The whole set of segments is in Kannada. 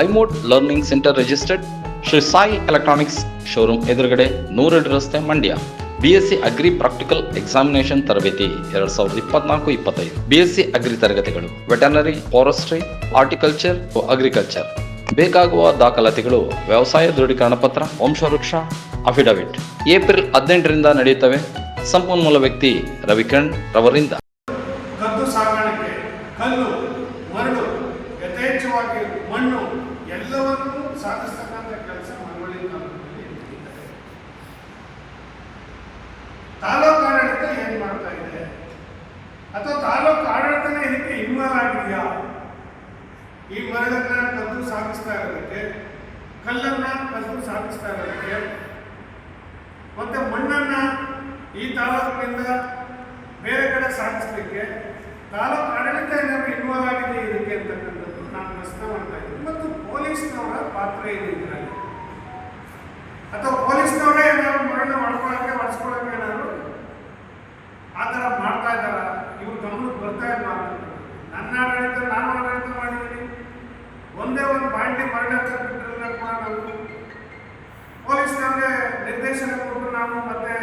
IMode learning centre registered Shri Sai electronics showroom ಎದುರುಗಡೆ ನೂರೆರಡು ರಸ್ತೆ Mandya. BSc agri practical examination ತರಬೇತಿ ಎರಡ್ ಸಾವಿರದ ಇಪ್ಪತ್ನಾಲ್ಕು, ಇಪ್ಪತ್ತೈದು. ಬಿಎಸ್ಸಿ ಅಗ್ರಿ ತರಗತಿಗಳು ವೆಟನರಿ ಫಾರೆಸ್ಟ್ರಿ ಹಾರ್ಟಿಕಲ್ಚರ್ ಅಗ್ರಿಕಲ್ಚರ್ ಬೇಕಾಗುವ ದಾಖಲಾತಿಗಳು, ವ್ಯವಸಾಯ ದೃಢೀಕರಣ ಪತ್ರ, ವಂಶವೃಕ್ಷ ಅಫಿಡವಿಟ್ ಏಪ್ರಿಲ್ ಹದಿನೆಂಟರಿಂದ ನಡೆಯುತ್ತವೆ. ಸಂಪನ್ಮೂಲ ವ್ಯಕ್ತಿ ರವಿಕಣ್ ರವರಿಂದ ಕದ್ದು ಸಾಗಾಣಿಕೆ ಕಲ್ಲು ಮರಳು ಯಥೇಚ್ಛವಾಗಿ ಮಣ್ಣು ಎಲ್ಲವನ್ನೂ ಸಾಗಿಸ್ತಕ್ಕಂಥ ಕೆಲಸ ಮಳವಳ್ಳಿ ತಾಲೂಕಿನಲ್ಲಿ ನಡೀತದೆ ತಾಲೂಕು ಆಡಳಿತ ಏನ್ ಮಾಡ್ತಾ ಇದೆ ಅಥವಾ ತಾಲೂಕು ಆಡಳಿತನೇ ಇದಕ್ಕೆ ಇನ್ವಾಲ್ವ್ ಆಗಿದೆಯಾ ಈ ಮರಳನ್ನ ಕದ್ದು ಸಾಗಿಸ್ತಾ ಇರೋದಕ್ಕೆ ಕಲ್ಲನ್ನ ಕದ್ದು ಸಾಗಿಸ್ತಾ ಇರೋದಕ್ಕೆ ಮತ್ತೆ ಮಣ್ಣನ್ನ ಈ ತಾಲೂಕಿನಿಂದ ಬೇರೆ ಕಡೆ ಸಾಗಿಸ್ಲಿಕ್ಕೆ ತಾಲೂಕು ಆಡಳಿತ ಇನ್ವಾಲ್ವ್ ಆಗಿದೆ ಇದಕ್ಕೆ ಅಂತಕ್ಕಂಥದ್ದು ನಾನು ಪ್ರಶ್ನೆ ಮಾಡ್ತಾ ಇದ್ದೀನಿ. ಮತ್ತು ಪೊಲೀಸ್ನವರ ಪಾತ್ರ ಇದೆ ಇದರಲ್ಲಿ ಅಥವಾ ಪೊಲೀಸ್ನವರೇ ಏನಾದ್ರು ಮರಣ ಮಾಡ್ಕೊಳಕ್ಕೆ ಹೊಡ್ಸ್ಕೊಳಕ್ಕೆ ಏನಾದ್ರು ಆ ಥರ ಮಾಡ್ತಾ ಇದ್ದಾರ ಇವ್ರು ಗಮನಕ್ಕೆ ಬರ್ತಾ ಇಲ್ಲ ಅಂತಕ್ಕಂಥದ್ದು. ನನ್ನ ಆಡಳಿತ ನಾನು ಆಡಳಿತ ಮಾಡಿದ್ದೀನಿ ಒಂದೇ ಒಂದು ಬಾಂಡಿ ಮರಣ ಬಿಟ್ಟಿರಲ್ಲ ಕೂಡ ನಾವು ಪೊಲೀಸ್ನವ್ರಿಗೆ ನಿರ್ದೇಶನ ಕೊಟ್ಟು ನಾವು ಮತ್ತೆ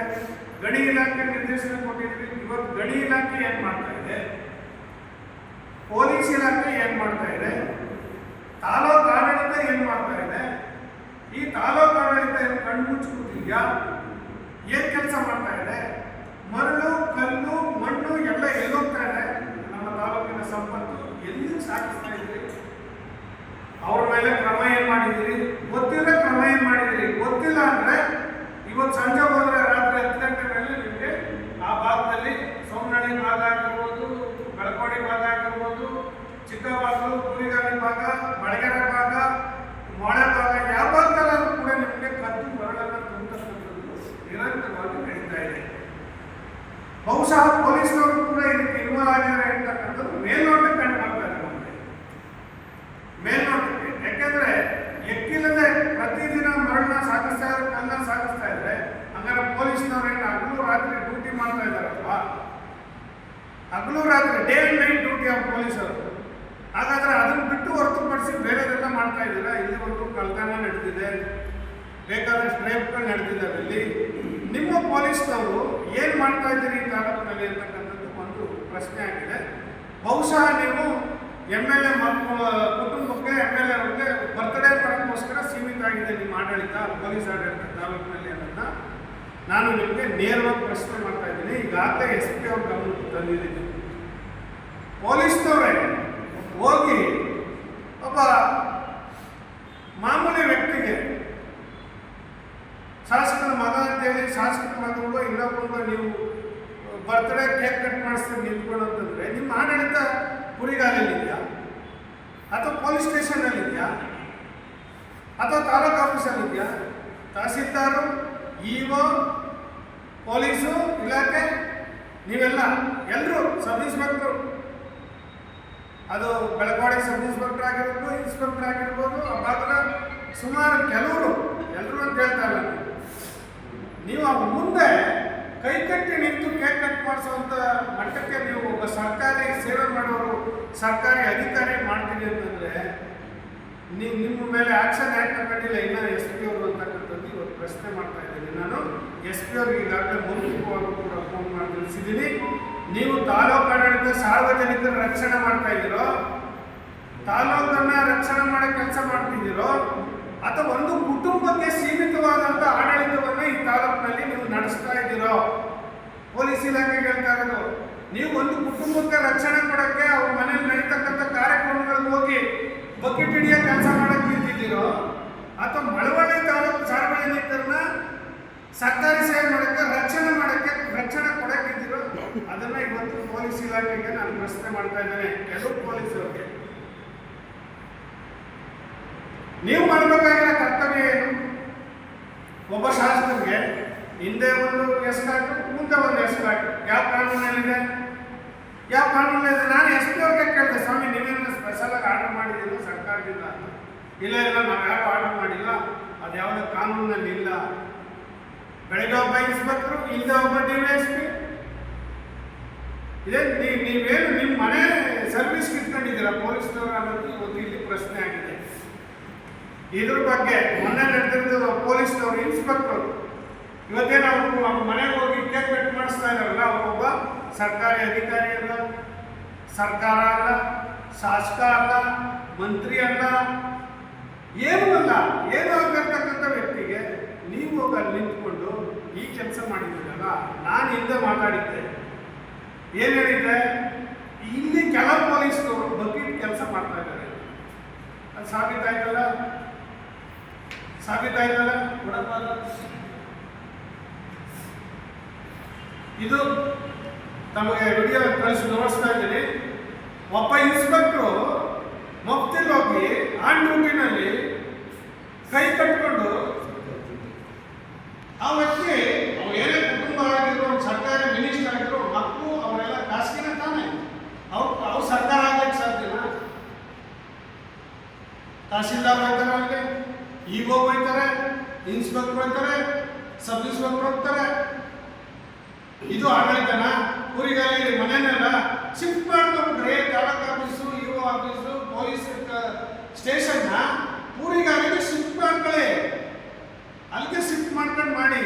ಗಡಿ ಇಲಾಖೆ ನಿರ್ದೇಶನ ಕೊಟ್ಟಿದ್ವಿ ಇವತ್ತು ಗಡಿ ಇಲಾಖೆ ಏನ್ ಮಾಡ್ತಾ ಇದೆ ಪೊಲೀಸ್ ಇಲಾಖೆ ಏನ್ ಮಾಡ್ತಾ ಇದೆ ತಾಲೂಕು ಆಡಳಿತ ಏನ್ ಮಾಡ್ತಾ ಇದೆ ಈ ತಾಲೂಕು ಆಡಳಿತ ಏನ್ ಕಣ್ಮುಚ್ಚಿ ಕೂತಿದ್ಯಾ ಏನ್ ಕೆಲಸ ಮಾಡ್ತಾ ಇದೆ? ಮರಳು, ಕಲ್ಲು, ಮಣ್ಣು ಎಲ್ಲ ಎಲ್ಲೋಗ್ತಾ ಇದೆ ನಮ್ಮ ತಾಲೂಕಿನ ಸಂಪತ್ತು. ಎಲ್ಲಿ ಸಾಗಿಸ್ತಾ ಇದ್ರಿ ಅವ್ರ ಮೇಲೆ ಕ್ರಮ ಏನ್ ಮಾಡಿದಿರಿ ಗೊತ್ತಿಲ್ಲ ಕ್ರಮ ಏನ್ ಮಾಡಿದಿರಿ ಗೊತ್ತಿಲ್ಲ ಅಂದ್ರೆ ಇವತ್ತು ಸಂಜೆ ಹೋದ್ರೆ ರಾತ್ರಿ ಹತ್ತು ಗಂಟೆ ಮೇಲೆ ನಿಮಗೆ ಆ ಭಾಗದಲ್ಲಿ ಸೋಮನಳ್ಳಿ ಭಾಗ ಆಗಿರ್ಬೋದು, ಬೆಳಕೋಡಿ ಭಾಗ ಆಗಿರ್ಬೋದು ಚಿಕ್ಕಬಾಗಲು ಕುರಿಗಾಲಿ ಭಾಗ ಬಳಗೆರೆ ಭಾಗ ಮೊಳೆ ಭಾಗ ಯಾವ ಭಾಗದಲ್ಲಾದ್ರೂ ಕೂಡ ನಿಮಗೆ ಕದ್ದು ಮರಳನ್ನ ತುಂಬತಕ್ಕಂಥದ್ದು ನಿರಂತರವಾಗಿ ನಡೀತಾ ಇದೆ. ಬಹುಶಃ ಪೊಲೀಸ್ನವರು ಕೂಡ ಇದಕ್ಕೆ ಇನ್ವಾಲ್ವ್ ಆಗಿದ್ದಾರೆ ಅಂತಕ್ಕಂಥದ್ದು ಕಂಡು ಬರ್ತಾ ಇದೆ ನಮಗೆ ಮೇಲ್ನೋಟಕ್ಕೆ ಯಾಕೆಂದ್ರೆ ಎಕ್ಕಿಲ್ಲದೆ ಪ್ರತಿದಿನ ಮರಳನ್ನ ಸಾಗಿಸ್ತಾ ಇದ್ರೆ ಕಲ್ಲ ಸಾಗಿಸ್ತಾ ಇದ್ರೆ ಹಂಗಾರೆ ಪೊಲೀಸ್ನವ್ರು ಏನು ಹಗಲು ರಾತ್ರಿ ಡ್ಯೂಟಿ ಮಾಡ್ತಾ ಇದ್ದಾರಲ್ವಾ ಹಗಲು ರಾತ್ರಿ ಡೇ ಅಂಡ್ ನೈಟ್ ಡ್ಯೂಟಿ ಅವ್ರ ಪೊಲೀಸರು ಹಾಗಾದ್ರೆ ಅದನ್ನ ಬಿಟ್ಟು ಹೊರತುಪಡಿಸಿ ಬೇರೆದೆಲ್ಲ ಮಾಡ್ತಾ ಇದ್ದೀರಾ ಇಲ್ಲಿವರೆಗೂ ಕಳ್ತನ ನಡೆದಿದೆ ಬೇಕಾದಷ್ಟು ರೇಪ್ಗಳು ನಡೆದಿದ್ದಾವೆ ಇಲ್ಲಿ ನಿಮ್ಮ ಪೊಲೀಸ್ನವರು ಏನು ಮಾಡ್ತಾ ಇದ್ದೀರಿ ಈ ತಾಲೂಕಿನಲ್ಲಿ ಅಂತಕ್ಕಂಥದ್ದು ಒಂದು ಪ್ರಶ್ನೆ ಆಗಿದೆ. ಬಹುಶಃ ನೀವು ಎಂ ಎಲ್ ಎ ಕುಟುಂಬಕ್ಕೆ ಎಂ ಎಲ್ ಎ ಅವ್ರಿಗೆ ಬರ್ತ್ಡೇ ಮಾಡೋಕ್ಕೋಸ್ಕರ ಸೀಮಿತ ಆಗಿದೆ ನಿಮ್ಮ ಆಡಳಿತ, ಪೊಲೀಸ್ ಆಡಳಿತ ತಾಲೂಕಿನಲ್ಲಿ ಅನ್ನೋದನ್ನ ನಾನು ನಿಮಗೆ ನೇರವಾಗಿ ಪ್ರಶ್ನೆ ಮಾಡ್ತಾ ಇದ್ದೀನಿ. ಈಗಾಗಲೇ ಎಸ್ ಪಿ ಅವ್ರ ಗಮನಕ್ಕೆ ತಂದಿದ್ದೀನಿ. ಪೊಲೀಸ್ನವರೇ, ಹೋಗಿ ಒಬ್ಬ ಮಾಮೂಲಿ ವ್ಯಕ್ತಿಗೆ ಶಾಸಕನ ಮಗ ಅಂತೇಳಿ ಶಾಸಕನ ಮಗಳು ಇನ್ನೊಬ್ಬ ನೀವು ಬರ್ತ್ಡೇ ಕೇಕ್ ಕಟ್ ಮಾಡಿಸ್ತೀವಿ ನಿಂತ್ಕೊಂಡು ಅಂತಂದ್ರೆ ನಿಮ್ಮ ಆಡಳಿತ ಕುರಿಗಾಲಲ್ಲಿದೆಯಾ? ಅಥವಾ ಪೊಲೀಸ್ ಸ್ಟೇಷನಲ್ಲಿ ಇದೆಯಾ ಅಥವಾ ತಾಲೂಕು ಆಫೀಸಲ್ಲಿ ಇದೆಯಾ ತಹಸೀಲ್ದಾರು, ಇಒ, ಪೊಲೀಸು, ಇಲಾಖೆ, ನೀವೆಲ್ಲ ಎಲ್ಲರೂ ಸಬ್ ಇನ್ಸ್ಪೆಕ್ಟ್ರು ಅದು ಬೆಳಗಾವಿ ಸಬ್ ಇನ್ಸ್ಪೆಕ್ಟರ್ ಆಗಿರ್ಬೋದು ಇನ್ಸ್ಪೆಕ್ಟರ್ ಆಗಿರ್ಬೋದು ಭಾಗದ ಸುಮಾರು ಕೆಲವರು ಎಲ್ಲರೂ ಅಂತ ಹೇಳ್ತಾರೆ ನೀವು ಮುಂದೆ ಕೈ ಕಟ್ಟಿ ನಿಂತು ಕೇಕ್ ಕಟ್ ಮಾಡಿಸುವಂತ ಮಟ್ಟಕ್ಕೆ ನೀವು ಒಬ್ಬ ಸರ್ಕಾರಿ ಸೇವೆ ಮಾಡೋರು, ಸರ್ಕಾರಿ ಅಧಿಕಾರಿ ಮಾಡ್ತೀರಿ ಅಂತಂದ್ರೆ, ನೀವು ನಿಮ್ಮ ಮೇಲೆ ಆಕ್ಷನ್ ಯಾಕೆ ತಗೊಂಡಿಲ್ಲ ಇನ್ನೂ ಎಸ್ ಪಿ ಅವರು ಅಂತಕ್ಕಂಥದ್ದು ಇವತ್ತು ಪ್ರಶ್ನೆ ಮಾಡ್ತಾ ಇದ್ದೀನಿ. ನಾನು ಎಸ್ ಪಿ ಅವ್ರಿಗೆ ಈಗಾಗಲೇ ಮೌಖಿಕವಾಗಿ ಕೂಡ ಫೋನ್ ಮಾಡಿ ತಿಳಿಸಿದ್ದೀನಿ. ನೀವು ತಾಲೂಕು ಆಡಳಿತ ಸಾರ್ವಜನಿಕರ ರಕ್ಷಣೆ ಮಾಡ್ತಾ ಇದ್ದೀರೋ, ತಾಲೂಕನ್ನ ರಕ್ಷಣೆ ಮಾಡೋ ಕೆಲಸ ಮಾಡ್ತಿದ್ದೀರೋ ಅಥವಾ ಒಂದು ಕುಟುಂಬಕ್ಕೆ ಸೀಮಿತವಾದಂಥ ಆಡಳಿತವನ್ನು ಈ ತಾಲೂಕಿನಲ್ಲಿ ನೀವು ನಡೆಸ್ತಾ ಇದ್ದೀರೋ? ಪೊಲೀಸ್ ಇಲಾಖೆ ಹೇಳ್ತಾ ಇರೋದು, ನೀವು ಒಂದು ಕುಟುಂಬಕ್ಕೆ ರಕ್ಷಣೆ ಕೊಡಕ್ಕೆ ಅವ್ರ ಮನೇಲಿ ನಡೀತಕ್ಕಂಥ ಕಾರ್ಯಕ್ರಮಗಳಿಗೆ ಹೋಗಿ ಬಕೆಟ್ ಹಿಡಿಯ ಕೆಲಸ ಮಾಡಕ್ಕೆ ನಿಂತಿದ್ದೀರೋ? ಅಥವಾ ಮಳವಳ್ಳಿ ತಾಲೂಕು ಸಾರ್ವಜನಿಕರನ್ನ ಸರ್ಕಾರಿ ಸೇವೆ ಮಾಡಕ್ಕೆ, ರಕ್ಷಣೆ ಮಾಡಕ್ಕೆ, ರಕ್ಷಣೆ ಕೊಡಕ್ಕಿದ್ದೀರೋ ಅದನ್ನ ಇವತ್ತು ಪೊಲೀಸ್ ಇಲಾಖೆಗೆ ನಾನು ಪ್ರಶ್ನೆ ಮಾಡ್ತಾ ಇದ್ದೇನೆ. ಕೆಲವು ಪೊಲೀಸರಿಗೆ ನೀವು ಮಾಡಬೇಕಾಗಿರೋ ಕರ್ತವ್ಯ ಏನು? ಒಬ್ಬ ಶಾಸಕರಿಗೆ ಹಿಂದೆ ಒಂದು ಎಸ್ಕಾಟ್ ಮುಂದೆ ಒಂದು ಎಸ್ಕಾಟ್ ಯಾವ ಕಾನೂನಲ್ಲಿದೆ? ಯಾವ ಕಾನೂನಲ್ಲಿದೆ? ನಾನು ಎಸ್ ಅವ್ರಿಗೆ ಕೇಳಿದೆ, ಸ್ವಾಮಿ, ನೀವೇನು ಸ್ಪೆಷಲ್ ಆಗಿ ಆರ್ಡರ್ ಮಾಡಿದ್ದೀರೋ? ಸರ್ಕಾರದಿಂದ ಇಲ್ಲ ಇಲ್ಲ ನಾವು ಯಾರು ಆರ್ಡರ್ ಮಾಡಿಲ್ಲ. ಅದು ಯಾವುದೇ ಕಾನೂನಲ್ಲಿ ಇಲ್ಲ. ಬೆಳಗ್ಗೆ ಒಬ್ಬ ಇನ್ಸ್ಪೆಕ್ಟ್ರು ಹಿಂದೆ ಒಬ್ಬ ಡಿ ಎಸ್ ಪಿ ಇದೇ ನೀವು ನೀವೇನು ನಿಮ್ಮ ಮನೆ ಸರ್ವಿಸ್ ಇಟ್ಕೊಂಡಿದ್ದೀರಾ? ಪೊಲೀಸ್ನವರು ಅನ್ನೋದು ಇವತ್ತು ಇಲ್ಲಿ ಪ್ರಶ್ನೆ ಆಗಿದೆ. ಇದ್ರ ಬಗ್ಗೆ ಮೊನ್ನೆ ನಡೆದಿದ್ದು ಪೊಲೀಸ್ನವರು ಇನ್ಸ್ಪೆಕ್ಟರ್ ಇವತ್ತೇನು ಅವ್ರು ಅವ್ರ ಮನೆಗೆ ಹೋಗಿ ಕಟ್ ಮಾಡಿಸ್ತಾ ಇದಾರಲ್ಲ ಒಬ್ಬ ಸರ್ಕಾರಿ ಅಧಿಕಾರಿ ಅಲ್ಲ, ಸರ್ಕಾರ ಅಲ್ಲ, ಶಾಸಕ ಅಲ್ಲ, ಮಂತ್ರಿ ಅಲ್ಲ, ಏನೂ ಅಲ್ಲ. ಏನು ಆಗಿರ್ತಕ್ಕಂಥ ವ್ಯಕ್ತಿಗೆ ನೀವು ಹೋಗಿ ಅಲ್ಲಿ ನಿಂತ್ಕೊಂಡು ಈ ಕೆಲಸ ಮಾಡಿದ್ದೀರಲ್ಲ, ನಾನು ಹಿಂದೆ ಮಾತಾಡಿದ್ದೆ. ಏನು ಹೇಳಿದ್ದೆ? ಇಲ್ಲಿ ಕೆಲ ಪೊಲೀಸ್ನವರು ಬಕೀಟ್ ಕೆಲಸ ಮಾಡ್ತಾ ಇದ್ದಾರೆ. ಅದು ಸಾಬೀತಾಯ್ತಲ್ಲ? ಸಾಬೀತಾಯ್ತಲ್ಲ ಇದು ತಮಗೆ ವಿಡಿಯೋ ಕಳಿಸಿ ತೋರಿಸ್ತಾ ಇದ್ದೀನಿ. ಒಬ್ಬ ಇನ್ಸ್ಪೆಕ್ಟ್ರು ಮಫ್ತಿಲ್ ಹೋಗಿ ಆನ್ ಡ್ಯೂಟಿನಲ್ಲಿ ಕೈ ಕಟ್ಕೊಂಡು ಆ ವ್ಯಕ್ತಿ, ಅವ್ರು ಏನೇ ಕುಟುಂಬ ಆಗಿದ್ರು ಅವ್ರು ಸರ್ಕಾರಿ ಮಿನಿಸ್ಟರ್ ಆಗಿದ್ರು, ಮಕ್ಕಳು ಅವರೆಲ್ಲ ಖಾಸಗಿನ ತಾನೆ. ಅವ್ರು ಅವ್ರು ಸರ್ಕಾರ ಆಗ್ಲಿಕ್ಕೆ ಸಾಧ್ಯನಾ ತಹಸೀಲ್ದಾರ್ ಆಗ್ತಾರೆ ಇಒ ಹೋಗ್ತಾರೆ, ಇನ್ಸ್ಪೆಕ್ಟರ್ ಹೋಗ್ತಾರೆ, ಸಬ್ ಇನ್ಸ್ಪೆಕ್ಟರ್ ಹೋಗ್ತಾರೆ. ಇದು ಆಡಳಿತನ? ಊರಿಗಾಗಿ ಮನೆಯಲ್ಲ ಶಿಫ್ಟ್ ಮಾಡ್ಕೊಂಡ್ರೆ taluk office EO office police ಸ್ಟೇಷನ್ನ ಊರಿಗಾರಿಗೆ ಶಿಫ್ಟ್ ಮಾಡ್ಕೊಳ್ಳಿ. ಅಲ್ಲಿಗೆ ಶಿಫ್ಟ್ ಮಾಡ್ಕೊಂಡು ಮಾಡಿ.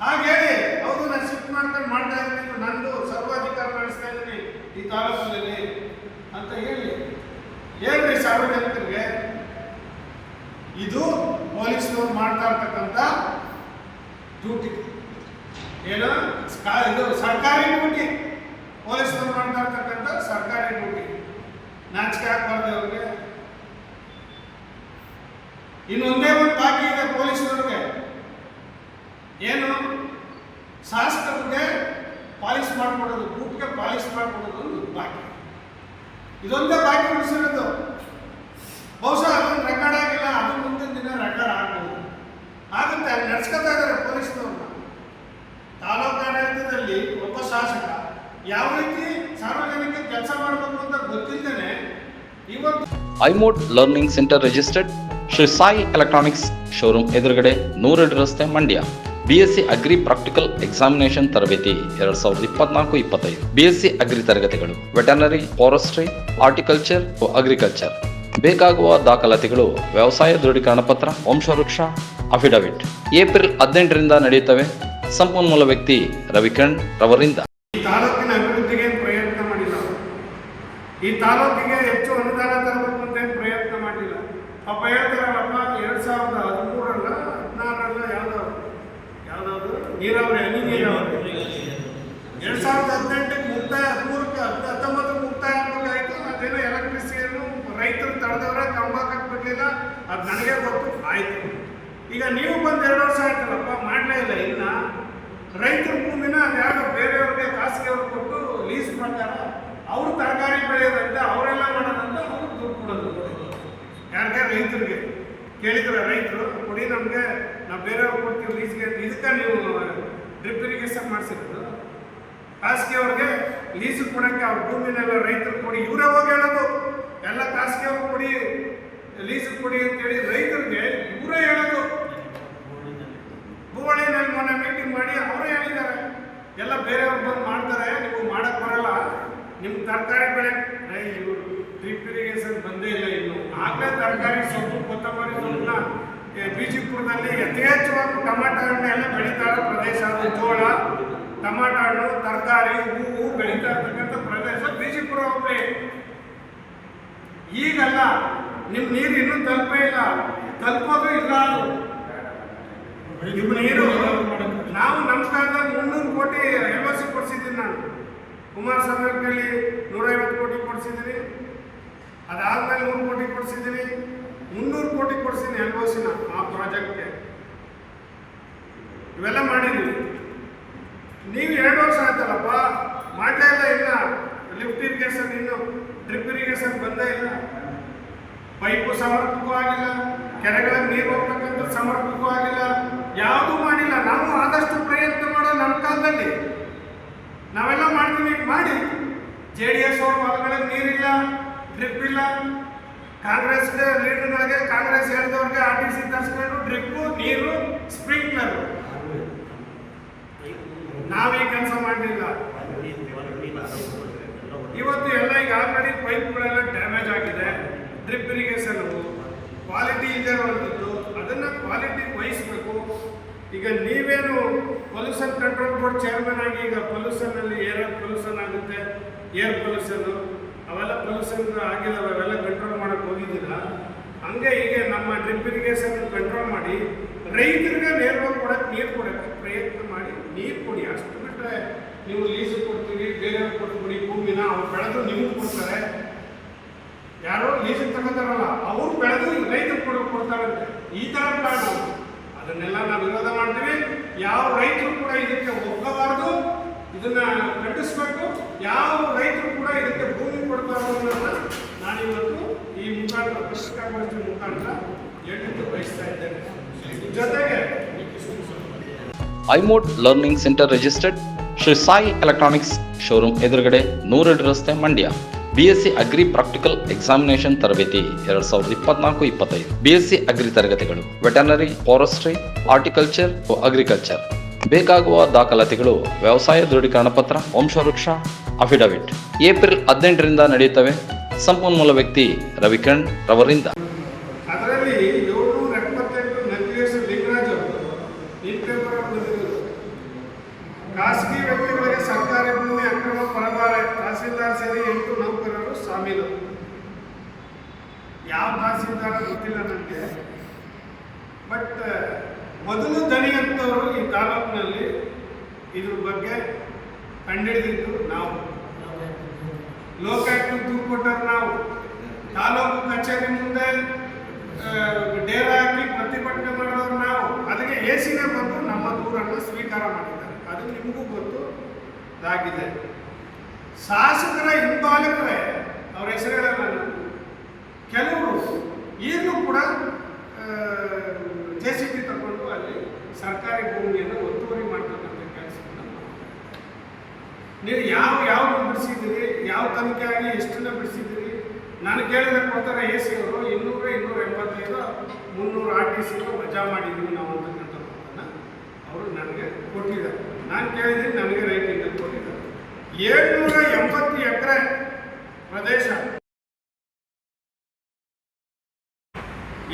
ಹಾಗೆ ಹೇಳಿ, ಹೌದು, ನಾನು ಶಿಫ್ಟ್ ಮಾಡ್ಕೊಂಡು ಮಾಡ್ತಾ ಇದ್ದೀನಿ ನಂದು ಸರ್ವಾಧಿಕಾರ ನಡೆಸ್ತಾ ಇದ್ದೀನಿ, ಈ ತಾಲೂಕಿನಲ್ಲಿ ಅಂತ ಹೇಳಿ. ಹೇಳ್ರಿ ಸಾರ್ವಜನಿಕರಿಗೆ? ಇದು ಪೊಲೀಸ್ನವ್ರು ಮಾಡ್ತಾ ಇರ್ತಕ್ಕಂಥ ಡ್ಯೂಟಿ. ಏನು? ಇದು ಸರ್ಕಾರಿ ಡ್ಯೂಟಿ. ಪೊಲೀಸ್ನವ್ರು ಮಾಡ್ತಾ ಇರ್ತಕ್ಕಂಥ ಸರ್ಕಾರಿ ಡ್ಯೂಟಿ. ನಾಚಿಕೆ ಹಾಕ್ಬಾರ್ದು ಅವ್ರಿಗೆ ಇನ್ನೊಂದೇ ಒಂದು ಬಾಕಿ ಇದೆ ಪೊಲೀಸ್ನವ್ರಿಗೆ ಏನು? ಶಾಸಕರಿಗೆ ಪಾಲಿಸ್ ಮಾಡ್ಕೊಡೋದು ಬೂಟ್ಗೆ ಪಾಲಿಸ್ ಮಾಡ್ಕೊಡೋದು ಬಾಕಿ. ಇದೊಂದೇ ಬಾಕಿ ಉಳಿಸಿರೋದು. ಬಹುಶಃ ಅದನ್ನು ರೆಕಾರ್ಡ್ ಆಗಿಲ್ಲ, ಅದು ಮುಂದಿನ ದಿನ ರೆಕಾರ್ಡ್ ಆಗ್ಬೋದು. ಆಗುತ್ತೆ ನಡ್ಸ್ಕೊತಾ ಇದ್ದಾರೆ ಪೊಲೀಸ್ನವ್ರನ್ನ ತಾಲೂಕು ಆಡಳಿತದಲ್ಲಿ ಒಬ್ಬ ಶಾಸಕ ಯಾವ ರೀತಿ ಸಾರ್ವಜನಿಕ ಕೆಲಸ ಮಾಡಬೇಕು ಅಂತ ಗೊತ್ತಿಲ್ಲದೇನೆ ಇವತ್ತು iMode learning centre registered Shri Sai electronics showroom ಎದುರುಗಡೆ ನೂರೆರಡು ರಸ್ತೆ Mandya. BSc agri practical examination ತರಬೇತಿ ಎರಡ್ ಸಾವಿರದ ಇಪ್ಪತ್ನಾಲ್ಕು, ಇಪ್ಪತ್ತೈದು. ಬಿಎಸ್ಸಿ ಅಗ್ರಿ ತರಗತಿಗಳು. ವೆಟರ್ನರಿ ಫಾರೆಸ್ಟ್ರಿ ಹಾರ್ಟಿಕಲ್ಚರ್ ಅಗ್ರಿಕಲ್ಚರ್ ಬೇಕಾಗುವ ದಾಖಲಾತಿಗಳು, ವ್ಯವಸಾಯ ದೃಢೀಕರಣ ಪತ್ರ, ವಂಶವೃಕ್ಷ ಅಫಿಡವಿಟ್ ಏಪ್ರಿಲ್ ಹದಿನೆಂಟರಿಂದ ನಡೆಯುತ್ತವೆ. ಸಂಪನ್ಮೂಲ ವ್ಯಕ್ತಿ ರವಿಕಿರಣ್ ರವರಿಂದ. ಈ ತಾಲೂಕಿನ ಅಭಿವೃದ್ಧಿಗೆ ಪ್ರಯತ್ನ ಮಾಡಿಲ್ಲ. ಈ ತಾಲೂಕಿಗೆ ಹೆಚ್ಚು ಅನುದಾನ ತರಬೇಕು ಅಂತ ಏನ್ ಪ್ರಯತ್ನ ಮಾಡಿಲ್ಲ ಪಾಪ ಹೇಳ್ತಾರಲ್ಲಪ್ಪ ಎರಡ್ ಸಾವಿರದ ಹದಿಮೂರಲ್ಲ ಹದಿನಾರಲ್ಲ ಯಾವ್ದು ಯಾವ್ದಾದ್ರು ನೀರಾವರಿ ಹನಿ ನೀರಾವರಿ ಎರಡ್ ಸಾವಿರದ ಹದಿನೆಂಟಕ್ಕೆ ಮುಕ್ತಾಯ ಹದಿಮೂರಕ್ಕೆ ಹತ್ತು ಹತ್ತೊಂಬತ್ತು ಮುಕ್ತಾಯ ಆಗಬೇಕಾಯ್ತು ಅದೇನೋ ಎಲೆಕ್ಟ್ರಿಸಿಯನ್ನು ರೈತರು ತಡೆದವ್ರೆ ಕಂಬ ಕಟ್ಬಿಡ್ಲಿಲ್ಲ ಅದು ನನಗೆ ಗೊತ್ತು. ಆಯ್ತು. ಈಗ ನೀವು ಬಂದು ಎರಡು ವರ್ಷ ಆಯ್ತಲ್ಲಪ್ಪ, ಮಾಡಲೇ ಇಲ್ಲ. ಇನ್ನ ರೈತರ ಭೂಮಿನ ಅದ್ಯಾರೋ ಬೇರೆಯವ್ರಿಗೆ ಖಾಸಗಿಯವ್ರಿಗೆ ಕೊಟ್ಟು ಲೀಸ್ ಮಾಡ್ತಾರೆ. ಅವ್ರು ತರಕಾರಿ ಬೆಳೆಯೋದಂತೆ ಅವರೆಲ್ಲ ಮಾಡೋದಂತೆ ಅವ್ರು ದುಡ್ಡು ಕೊಡೋದು. ಯಾರಿಗೆ? ರೈತರಿಗೆ. ಕೇಳಿದ್ರೆ ರೈತರು, ಕೊಡಿ ನಮಗೆ, ನಾವು ಬೇರೆಯವ್ರು ಕೊಡ್ತೀವಿ ಲೀಸ್ಗೆ ಇದಕ್ಕೆ ನೀವು ಡ್ರಿಪ್ ಇರಿಗೇಷನ್ ಮಾಡಿಸಿರೋದು. ಖಾಸಗಿಯವ್ರಿಗೆ ಲೀಸ್ ಕೊಡೋಕ್ಕೆ ಅವ್ರ ಭೂಮಿನೆಲ್ಲ ರೈತರು ಕೊಡಿ. ಇವರೇ ಹೇಳೋದು ಎಲ್ಲ ಖಾಸಗಿಯವ್ರು ಕೊಡಿ ಲೀಸು ಕೊಡಿ ಅಂತೇಳಿ ರೈತರಿಗೆ ಇವರೇ ಹೇಳೋದು ಭೂವಳಿನಲ್ಲಿ ಮೊನ್ನೆ ಮೀಟಿಂಗ್ ಮಾಡಿ ಅವರೇ ಹೇಳಿದ್ದಾರೆ ಎಲ್ಲ ಬೇರೆಯವ್ರು ಬಂದು ಮಾಡ್ತಾರೆ ನೀವು ಮಾಡಕ್ ಬರಲ್ಲ ನಿಮ್ಗೆ ತರಕಾರಿ ಬೆಳೆ ಇವರು ಡ್ರಿಪ್ ಇರಿಗೇಷನ್ ಬಂದೇ ಇಲ್ಲ ಇನ್ನು ಆಗಲೇ ತರಕಾರಿ ಸೊಪ್ಪು, ಕೊತ್ತಂಬರಿ ಸೊಪ್ಪನ್ನ ಬಿಜಿಪುರದಲ್ಲಿ ಯಥೇಚ್ಛವಾಗಿ ಟಮಾಟ ಹಣ್ಣು ಎಲ್ಲ ಬೆಳೀತಾ ಇರೋ ಪ್ರದೇಶ ಅದು ಜೋಳ, ಟಮಾಟ ಹಣ್ಣು, ತರಕಾರಿ, ಹೂವು ಬೆಳೀತಾ ಇರ್ತಕ್ಕಂಥ ಪ್ರದೇಶ ಬಿಜಿಪುರ ಹೋಗ್ಲಿ ಈಗಲ್ಲ ನಿಮ್ಮ ನೀರು ಇನ್ನೂ ತಲುಪೇ ಇಲ್ಲ. ತಲುಪೋದು ಇಲ್ಲ ಅದು. ನಿಮ್ಮ ನೀರು, ನಾವು ನಮ್ಮ ಕಾಲದಲ್ಲಿ ಮುನ್ನೂರು ಕೋಟಿ ಎಲ್ ಕೊಡಿಸಿದ್ದೀನಿ ನಾನು. ಕುಮಾರಸ್ವಾಮಿ ನೂರೈವತ್ತು ಕೋಟಿ ಕೊಡಿಸಿದ್ದೀನಿ. ಅದಾದ್ಮೇಲೆ ನೂರು ಕೋಟಿ ಕೊಡಿಸಿದ್ದೀನಿ, ಮುನ್ನೂರು ಕೋಟಿ ಕೊಡಿಸಿದ್ದೀನಿ ಎಲ್ ಸಿನ ಆ ಪ್ರಾಜೆಕ್ಟ್ಗೆ. ಇವೆಲ್ಲ ಮಾಡಿದ್ದೀವಿ. ನೀವು ಎರಡು ವರ್ಷ ಆಯ್ತಲ್ಲಪ್ಪ, ಮಾಡಲೇ ಇಲ್ಲ ಇಲ್ಲ ಲಿಫ್ಟ್ ಇರಿಗೇಷನ್ ಇನ್ನು ಡ್ರಿಪ್ ಇರಿಗೇಷನ್ ಬಂದೇ ಇಲ್ಲ. ಪೈಪು ಸಮರ್ಪಕವಾಗಿಲ್ಲ ಕೆರೆಗಳ ನೀರು ಹೋಗ್ತಕ್ಕಂಥ ಸಮರ್ಪಕವಾಗಿಲ್ಲ ಯಾವುದೂ ಮಾಡಿಲ್ಲ. ನಾವು ಆದಷ್ಟು ಪ್ರಯತ್ನ ಮಾಡೋ ನಮ್ಮ ಕಾಲದಲ್ಲಿ. ನಾವೆಲ್ಲ ಮಾಡ್ತೀವಿ, ಮಾಡಿ. ಜೆ ಡಿ ಎಸ್ ಅವ್ರ ಹೊಲಗಳಿಗೆ ನೀರಿಲ್ಲ. ಡ್ರಿಪ್ ಇಲ್ಲ. ಕಾಂಗ್ರೆಸ್ ಲೀಡರ್ಗಳಿಗೆ ಕಾಂಗ್ರೆಸ್ ಹೇಳಿದವ್ರಿಗೆ ಆರ್ ಟಿ ಸಿ ತರಿಸ್ಕೊಂಡು ಡ್ರಿಪ್ಪು ನೀರು ಸ್ಪ್ರಿಂಕ್ಲರ್ ನಾವೇ ಕೆಲಸ ಮಾಡಲಿಲ್ಲ. ಇವತ್ತು ಎಲ್ಲ ಈಗ ಆಲ್ರೆಡಿ ಪೈಪ್ಗಳೆಲ್ಲ ಡ್ಯಾಮೇಜ್ ಆಗಿದೆ. ಡ್ರಿಪ್ ಇರಿಗೇಷನ್ ಕ್ವಾಲಿಟಿ ಇದೆ ಅನ್ನೋದು ಅದನ್ನು ಕ್ವಾಲಿಟಿ ವಹಿಸ್ಬೇಕು. ಈಗ ನೀವೇನು ಪೊಲ್ಯೂಷನ್ ಕಂಟ್ರೋಲ್ ಬೋರ್ಡ್ ಚೇರ್ಮನ್ ಆಗಿ ಈಗ ಪೊಲ್ಯೂಷನಲ್ಲಿ ಏರ್ ಪೊಲ್ಯೂಷನ್ ಆಗುತ್ತೆ ಏರ್ ಪೊಲ್ಯೂಷನ್ ಅವೆಲ್ಲ ಪೊಲ್ಯೂಷನ್ ಆಗಿಲ್ಲ, ಅವೆಲ್ಲ ಕಂಟ್ರೋಲ್ ಮಾಡಕ್ಕೆ ಹೋಗಿದ್ದಿಲ್ಲ. ಹಂಗೆ ಹೀಗೆ ನಮ್ಮ ಡ್ರಿಪ್ ಇರಿಗೇಷನ್ ಕಂಟ್ರೋಲ್ ಮಾಡಿ, ರೈತರಿಗೆ ನೇರವಾಗಿ ಕೊಡಕ್ಕೆ, ನೀರು ಕೊಡೋಕ್ಕೆ ಪ್ರಯತ್ನ ಮಾಡಿ, ನೀರು ಕೊಡಿ. ಅಷ್ಟು ಬಿಟ್ಟರೆ ನೀವು ಲೀಸ್ ಕೊಡ್ತೀವಿ ಬೇರೆಯವ್ರಿಗೆ ಕೊಟ್ಬಿಡಿ ಭೂಮಿನ ಅವ್ರು ಬೆಳೆದು ನಿಮಗೆ ಕೊಡ್ತಾರೆ. ಯಾರೋ ಲೀಸಿಗೆ ತಗೋತಾರಲ್ಲ, ಅವ್ರು ಬೆಳೆದು ರೈತರು ಕೊಡ ಕೊಡ್ತಾರಂತೆ ಈ ಥರ ಪ್ಲಾನ್ ಅದನ್ನೆಲ್ಲ ನಾವು ವಿರೋಧ ಮಾಡ್ತೀವಿ. ಯಾವ ರೈತರು ಕೂಡ ಇದಕ್ಕೆ ಒಪ್ಪಬಾರ್ದು ಇದನ್ನ ಕಟ್ಟಿಸ್ಬೇಕು ಯಾವ ರೈತರು ಕೂಡ ಇದಕ್ಕೆ ಭೂಮಿ ಕೊಡಬಾರ್ದು ನಾನಿವತ್ತು ಈ ಮುಖಾಂತರ ಮುಖಾಂತರ ಬಯಸ್ತಾ ಇದ್ದೇನೆ. ಜೊತೆಗೆ iMode learning centre registered Shri Sai electronics showroom ಎದುರುಗಡೆ ನೂರೆರಡು ರಸ್ತೆ Mandya. BSc agri practical examination ತರಬೇತಿ ಎರಡ್ ಸಾವಿರದ ಇಪ್ಪತ್ನಾಲ್ಕು, ಇಪ್ಪತ್ತೈದು. ಬಿಎಸ್ಸಿ ಅಗ್ರಿ ತರಗತಿಗಳು ವೆಟರ್ನರಿ ಫಾರೆಸ್ಟ್ರಿ ಹಾರ್ಟಿಕಲ್ಚರ್ ಅಗ್ರಿಕಲ್ಚರ್ ಬೇಕಾಗುವ ದಾಖಲಾತಿಗಳು, ವ್ಯವಸಾಯ ದೃಢೀಕರಣ ಪತ್ರ, ವಂಶವೃಕ್ಷ ಅಫಿಡವಿಟ್ ಏಪ್ರಿಲ್ ಹದಿನೆಂಟರಿಂದ ನಡೆಯುತ್ತವೆ. ಸಂಪನ್ಮೂಲ ವ್ಯಕ್ತಿ ರವಿಕಿರಣ್ ರವರಿಂದ. ಖಾಸಗಿ ವ್ಯಕ್ತಿಗಳಿಗೆ ಸರ್ಕಾರಿ ಭೂಮಿ ಅಕ್ರಮ ಪರಭಾರ ತಹಸೀಲ್ದಾರ್ ಸೇರಿ ಎಂಟು ನೌಕರರು ಶಾಮೀಲು ಯಾವ ತಹಸೀಲ್ದಾರ ಗೊತ್ತಿಲ್ಲ ನನಗೆ ಬಟ್, ಮೊದಲು ದನಿಯಂತವರು ಈ ತಾಲೂಕಿನಲ್ಲಿ ಇದ್ರ ಬಗ್ಗೆ ಕಂಡಿಡಿದಿದ್ದು ನಾವು. ಲೋಕಾಯುಕ್ತ ದೂರು ಕೊಟ್ಟರು ನಾವು. ತಾಲೂಕು ಕಚೇರಿ ಮುಂದೆ ಡೇರ ಹಾಕಿ ಪ್ರತಿಭಟನೆ ಮಾಡೋರು ನಾವು. ಅದಕ್ಕೆ ಎ ಸಿನೇ ಬಂದು ನಮ್ಮ ದೂರನ್ನು ಸ್ವೀಕಾರ ಮಾಡಿದ್ದಾರೆ. ಅದು ನಿಮಗೂ ಗೊತ್ತು. ಇದಾಗಿದೆ. ಶಾಸಕರ ಹಿಂಬಾಲಕರೇ, ಅವರ ಹೆಸರು ನಾನು ಕೆಲವರು ಈಗಲೂ ಕೂಡ ಜೆ ಸಿ ಬಿ ತಗೊಂಡು ಅಲ್ಲಿ ಸರ್ಕಾರಿ ಭೂಮಿಯನ್ನು ಒತ್ತುವರಿ ಮಾಡ್ತಾರೆ. ನೀವು ಯಾವ ಯಾವ ಬಿಡಿಸಿದ್ದೀರಿ, ಯಾವ ತನಿಖೆ ಆಗಲಿ ಎಷ್ಟನ್ನ ಬಿಡಿಸಿದ್ದೀರಿ? ನಾನು ಕೇಳಿದ್ರೆ ಕೊಡ್ತಾರೆ ಎ ಸಿ ಅವರು, ಇನ್ನೂರ ಇನ್ನೂರ ಎಂಬತ್ತೈದು, ಮುನ್ನೂರು ಆರ್ ಟಿ ಸಿ ವಜಾ ಮಾಡಿದ್ದೀವಿ ನಾವು ಅಂತಕ್ಕಂಥ ಮಾತನ್ನು ಅವರು ನನಗೆ ಕೊಟ್ಟಿದ್ದಾರೆ. ನಾನು ಕೇಳಿದ್ದೀನಿ, ನನಗೆ ರೈಟಿಂಗಲ್ಲಿ ಕೊಟ್ಟಿದ್ದಾರೆ. ಏಳ್ನೂರ ಎಂಬತ್ತು ಎಕರೆ ಪ್ರದೇಶ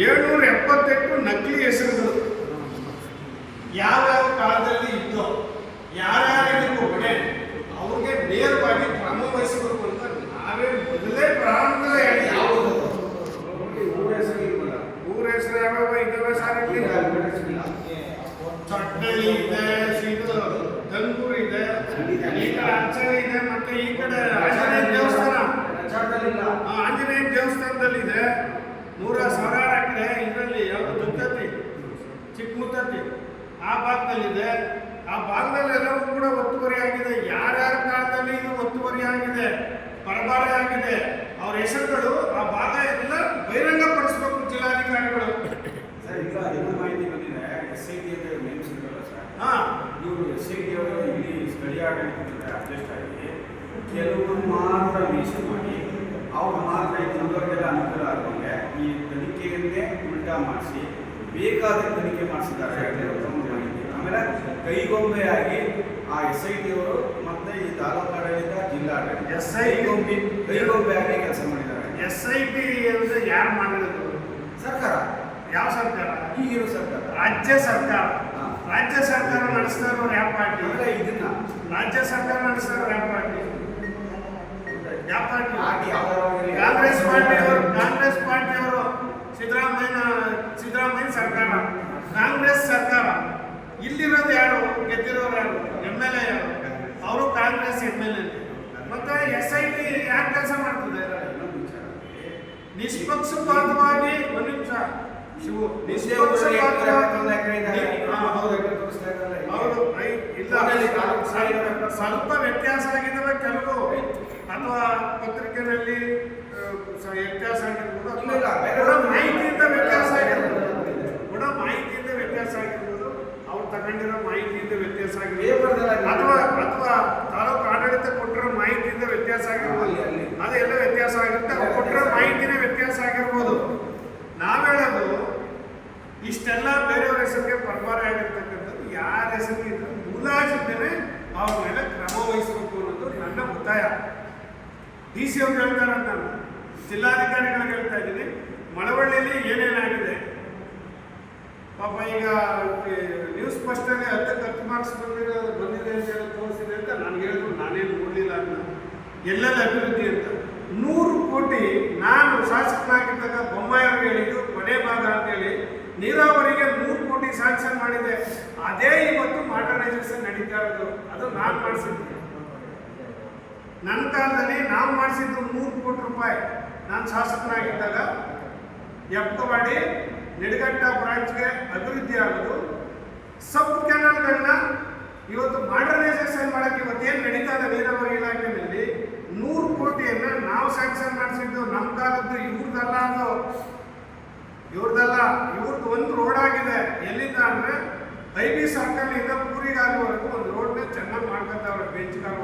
ಏಳ್ನೂರ ಎಪ್ಪತ್ತೆಂಟು ನಕಲಿ ಹೆಸರುಗಳು ಯಾವ್ಯಾವ ಕಾಲದಲ್ಲಿ ಇದ್ದೋ ಯಾರ್ಯಾರಿಗೂ ಹೊಣೆ ಅವ್ರಿಗೆ ನೇರವಾಗಿ ಕ್ರಮ ವಹಿಸಬೇಕು ಅಂತ ನಾವೇ ಮೊದಲೇ ಪ್ರಾರಂಭದಲ್ಲೇ ಹೇಳಿ ಯಾವುದು ಊರ ಹೆಸರು ಯಾವ್ಯಾವ ಇದ್ದಾವೆ ಸರ್ ಇಲ್ಲಿ? ಚಟ್ನಳ್ಳಿ ಇದೆ ಇದು ಗಂಗೂರು ಇದೆ ಈ ಕಡೆ ಅರ್ಚನೆ ಇದೆ ಮತ್ತೆ ಈ ಕಡೆ ಆಂಜನೇಯ ದೇವಸ್ಥಾನ ಆ, ಆಂಜನೇಯ ದೇವಸ್ಥಾನದಲ್ಲಿ ಇದೆ ನೂರ ಸಾವಿರಾರು ಎಕರೆ ಇದರಲ್ಲಿ ಯಾವುದು ದುಕ್ಕತ್ತಿ ಚಿಕ್ಕ ಮುತ್ತತ್ತಿ ಆ ಭಾಗದಲ್ಲಿದೆ ಆ ಭಾಗದಲ್ಲಿ ಎಲ್ಲವೂ ಕೂಡ ಒತ್ತುವರಿ ಆಗಿದೆ ಯಾರ್ಯಾರ ಕಾಲದಲ್ಲಿ ಇದು ಒತ್ತುವರಿ ಆಗಿದೆ ಪರಬಾರ ಆಗಿದೆ ಅವ್ರ ಹೆಸರುಗಳು ಆ ಭಾಗ ಎಲ್ಲ ಬಹಿರಂಗ ಪಡಿಸ್ಬೇಕು ಜಿಲ್ಲಾಧಿಕಾರಿಗಳು ಸರ್ ಈಗ ಇನ್ನೂ ಮಾಹಿತಿ ಬಂದಿದೆ ಎಸ್ ಐ ಟಿ ಅಂತ ನೇಮಿಸಿದ್ರಲ್ಲ ಸರ್ ಹಾ ಇವರು ಎಸ್ ಐ ಟಿ ಅವರು ಇಲ್ಲಿ ಸ್ಥಳೀಯ ಆಡಳಿತದ ಅಡ್ಜಸ್ಟ್ ಆಗಿ ಕೆಲವರು ಮಾತ್ರ ಮೀಸಲು ಮಾಡಿ ಅವ್ರು ಮಾತ್ರ ಈ ತಂದವರಿಗೆಲ್ಲ ಅನುಕೂಲ ಆಗುವಂಗೆ ಈ ತನಿಖೆಯನ್ನೇ ಉಲ್ಟಾ ಮಾಡಿಸಿ ಬೇಕಾದ ತನಿಖೆ ಮಾಡಿಸಿದ್ದಾರೆ ಆಮೇಲೆ ಕೈಗೊಂಬೆಯಾಗಿ ಆ ಎಸ್ ಐ ಟಿ ಅವರು ಮತ್ತೆ ಈ ತಾಲೂಕು ಆಡಳಿತ ಜಿಲ್ಲಾ ಆಡಳಿತ ಐ ಕೈಗೊಂಬೆ ಕೈಗೊಂಬೆಯಾಗಿ ಕೆಲಸ ಮಾಡಿದ್ದಾರೆ. ಎಸ್ ಐ ಟಿ ಅಂದ್ರೆ ಯಾರು ಮಾಡಿರೋದು? ಸರ್ಕಾರ. ಯಾವ ಸರ್ಕಾರ? ಈಗಿರೋ ಸರ್ಕಾರ. ರಾಜ್ಯ ಸರ್ಕಾರ. ರಾಜ್ಯ ಸರ್ಕಾರ ನಡೆಸ್ತಾ ಇರೋರು ಯಾವ ಪಾರ್ಟಿ? ಅಂದ್ರೆ ಇದನ್ನ ರಾಜ್ಯ ಸರ್ಕಾರ ನಡೆಸ್ತಾ ಇರೋರು ಯಾವ ಪಾರ್ಟಿ? ಯಾವ ಪಾರ್ಟಿ ಕಾಂಗ್ರೆಸ್ ಪಾರ್ಟಿಯವರು ಕಾಂಗ್ರೆಸ್ ಪಾರ್ಟಿಯವರು ಸಿದ್ದರಾಮಯ್ಯ ಸಿದ್ದರಾಮಯ್ಯ ಸರ್ಕಾರ ಕಾಂಗ್ರೆಸ್ ಸರ್ಕಾರ. ಇಲ್ಲಿರೋದು ಯಾರು? ಗೆದ್ದಿರೋರು ಯಾರು? ಎಂ ಎಲ್ ಎ ಯಾರು? ಅವರು ಕಾಂಗ್ರೆಸ್ ಎಂ ಎಲ್ ಎ. ಮತ್ತೆ ಎಸ್ ಐ ಟಿ ಯಾರು ಕೆಲಸ ಮಾಡ್ತದೆ? ನಿಷ್ಪಕ್ಷಪಾತವಾಗಿ ಒಂದು ನಿಮಿಷ. ಶಿವು ನಿಷ್ಪಕ್ಷಪಾತವಾಗಿ ಹೌದು. ಇಲ್ಲ. ಸ್ವಲ್ಪ ವ್ಯತ್ಯಾಸ ಆಗಿದ್ದಾವೆ ಕೆಲವು ಅಥವಾ ಪತ್ರಿಕೆಯಲ್ಲಿ ವ್ಯತ್ಯಾಸ ಆಗಿರ್ಬೋದು ಕೂಡ ಮಾಹಿತಿಯಿಂದ ವ್ಯತ್ಯಾಸ ಆಗಿರ್ಬೋದು. ಕೂಡ ಮಾಹಿತಿಯಿಂದ ವ್ಯತ್ಯಾಸ ಆಗಿರ್ಬೋದು. ಅವ್ರು ತಗೊಂಡಿರೋ ಮಾಹಿತಿಯಿಂದ ವ್ಯತ್ಯಾಸ ಆಗಿರ್ಬೋದು. ಅಥವಾ ಅಥವಾ ತಾಲೂಕು ಆಡಳಿತ ಕೊಟ್ಟಿರೋ ಮಾಹಿತಿಯಿಂದ ವ್ಯತ್ಯಾಸ ಆಗಿರ್ಬೋದು. ಅದೆಲ್ಲ ವ್ಯತ್ಯಾಸ ಆಗಿರುತ್ತೆ. ಅವ್ರು ಕೊಟ್ಟಿರೋ ಮಾಹಿತಿನೇ ವ್ಯತ್ಯಾಸ ಆಗಿರ್ಬೋದು. ನಾನು ಹೇಳೋದು ಇಷ್ಟೆಲ್ಲ ಬೇರೆಯವ್ರ ಹೆಸರಿಗೆ ಪರಭಾರ ಆಗಿರ್ತಕ್ಕಂಥದ್ದು ಯಾರ ಹೆಸರಿಗೆ ಇದ್ರೆ ಮುಲಾಜಿದ್ದೇನೆ ಅವ್ರ ಮೇಲೆ ಕ್ರಮ ವಹಿಸಬೇಕು ಅನ್ನೋದು ನನ್ನ ಒತ್ತಾಯ. ಡಿ ಸಿ ಅವ್ರು ಹೇಳ್ತಾರೆ ನಾನು. ಜಿಲ್ಲಾಧಿಕಾರಿಗಳಿಗೆ ಹೇಳ್ತಾ ಇದ್ದೀನಿ. ಮಳವಳ್ಳಿಯಲ್ಲಿ ಏನೇನಾಗಿದೆ ಪಾಪ ಈಗ ನ್ಯೂಸ್ ಫಸ್ಟಲ್ಲಿ ಹತ್ತಕ್ಕೆ ಹತ್ತು ಮಾರ್ಕ್ಸ್ ಬಂದಿರೋ ಬಂದಿದೆ ಅಂತ ಹೇಳಿ ತೋರಿಸಿದೆ ಅಂತ ನಾನು ಹೇಳಿದ್ರು. ನಾನೇನು ನೋಡಲಿಲ್ಲ ಅಂತ. ಎಲ್ಲೆಲ್ಲ ಅಭಿವೃದ್ಧಿ ಅಂತ. ನೂರು ಕೋಟಿ ನಾನು ಶಾಸಕನಾಗಿದ್ದಾಗ ಬೊಮ್ಮಾಯಿಯವ್ರಿಗೆ ಹೇಳಿದ್ದು ಕೊನೆ ಭಾಗ ಅಂತೇಳಿ ನೀರಾವರಿಗೆ ನೂರು ಕೋಟಿ ಸ್ಯಾಂಕ್ಷನ್ ಮಾಡಿದೆ. ಅದೇ ಇವತ್ತು ಮಾಡರ್ನೈಸೇಷನ್ ನಡೀತಾ ಇರೋದು. ಅದು ನಾನು ಮಾಡಿಸಿದ್ದೆ. ನನ್ನ ಕಾಲದಲ್ಲಿ ನಾವು ಮಾಡಿಸಿದ್ದು ಮೂರು ಕೋಟಿ ರೂಪಾಯಿ ನಾನು ಶಾಸಕನಾಗಿದ್ದಾಗ ಎಪ್ಪವಾಡಿ ನಿಡಗಟ್ಟ ಬ್ರಾಂಚ್ಗೆ ಅಭಿವೃದ್ಧಿ ಆಗೋದು. ಸಬ್ ಕ್ಯಾನಲ್ಗಳನ್ನ ಇವತ್ತು ಮಾಡರ್ನೈಸೇಷನ್ ಮಾಡಕ್ಕೆ ಇವತ್ತೇನು ನಡೀತಾ ಇದೆ ನೀರಾವರಿ ಇಲಾಖೆಯಲ್ಲಿ ನೂರು ಕೋಟಿಯನ್ನ ನಾವು ಸ್ಯಾಂಕ್ಷನ್ ಮಾಡಿಸಿದ್ದು ನಮ್ಮ ಕಾಲದ್ದು ಇವ್ರದ್ದಲ್ಲ ಅದು. ಇವ್ರದ್ದಲ್ಲ, ಇವ್ರದ್ದು ಒಂದು ರೋಡ್ ಆಗಿದೆ. ಎಲ್ಲಿಂದ ಅಂದರೆ ಐ ಬಿ ಸರ್ಕಲ್ ಇಂದ ಪೂರಿಗಾಲಿವರೆಗೂ ಒಂದು ರೋಡ್ನ ಚೆನ್ನಾಗಿ ಮಾಡ್ಕೊಂತವ್ರೆ ಬೆಂಚ್ ಕಾಲ್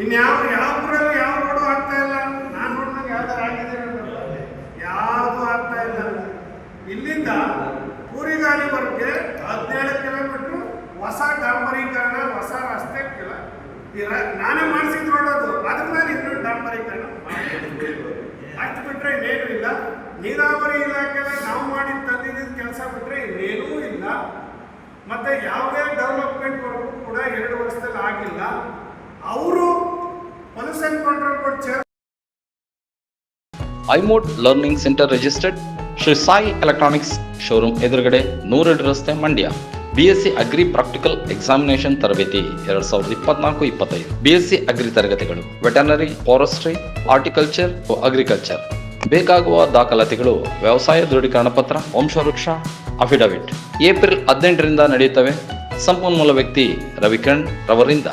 ಇನ್ಯಾವ ಯಾವ ಊರಲ್ಲಿ ಯಾವ ರೋಡು ಆಗ್ತಾ ಇಲ್ಲ. ನಾನು ನೋಡಿದಾಗ ಯಾವ್ದಾರು ಆಗಿದೆ. ಯಾವುದು ಆಗ್ತಾ ಇಲ್ಲ. ಇಲ್ಲಿಂದ ಪೂರಿಗಾಲಿವರೆಗೆ ಹದಿನೇಳು ಕಿಲೋಮೀಟ್ರು ಹೊಸ ಡಾಂಬರೀಕರಣ, ಹೊಸ ರಸ್ತೆ ಕಿಲ ನಾನೇ ಮಾಡಿಸಿದ್ ರೋಡ್ ಅದು. ಅದ್ರ ಮೇಲೆ ಇನ್ನೊಂದು ಡಾಂಬರೀಕರಣ. ಅಷ್ಟು ಬಿಟ್ಟರೆ ಇನ್ನೇನು ಇಲ್ಲ. ನೀರಾವರಿ ಇಲಾಖೆನ ನಾವು ಮಾಡಿ ತಂದಿದ್ದ ಕೆಲಸ ಬಿಟ್ಟರೆ ಇನ್ನೇನೂ ಇಲ್ಲ. ಮತ್ತೆ ಯಾವುದೇ ಡೆವಲಪ್ಮೆಂಟ್ ವರ್ಗೂ ಕೂಡ ಎರಡು ವರ್ಷದಲ್ಲಿ ಆಗಿಲ್ಲ ಅವರು pollution control board chair iMode learning centre registered Shri Sai electronics showroom ಎದುರುಗಡೆ ನೂರೆರಡು ರಸ್ತೆ Mandya. BSc agri practical examination ತರಬೇತಿ ಎರಡ್ ಸಾವಿರದ ಇಪ್ಪತ್ನಾಲ್ಕು, ಇಪ್ಪತ್ತೈದು. ಬಿಎಸ್ಸಿ ಅಗ್ರಿ ತರಗತಿಗಳು ವೆಟನರಿ ಫಾರೆಸ್ಟ್ರಿ ಹಾರ್ಟಿಕಲ್ಚರ್ ಅಗ್ರಿಕಲ್ಚರ್ ಬೇಕಾಗುವ ದಾಖಲಾತಿಗಳು, ವ್ಯವಸಾಯ ದೃಢೀಕರಣ ಪತ್ರ, ವಂಶವೃಕ್ಷ ಅಫಿಡವಿಟ್ ಏಪ್ರಿಲ್ ಹದಿನೆಂಟರಿಂದ ನಡೆಯುತ್ತವೆ. ಸಂಪನ್ಮೂಲ ವ್ಯಕ್ತಿ ರವಿಕಿರಣ್ ರವರಿಂದ.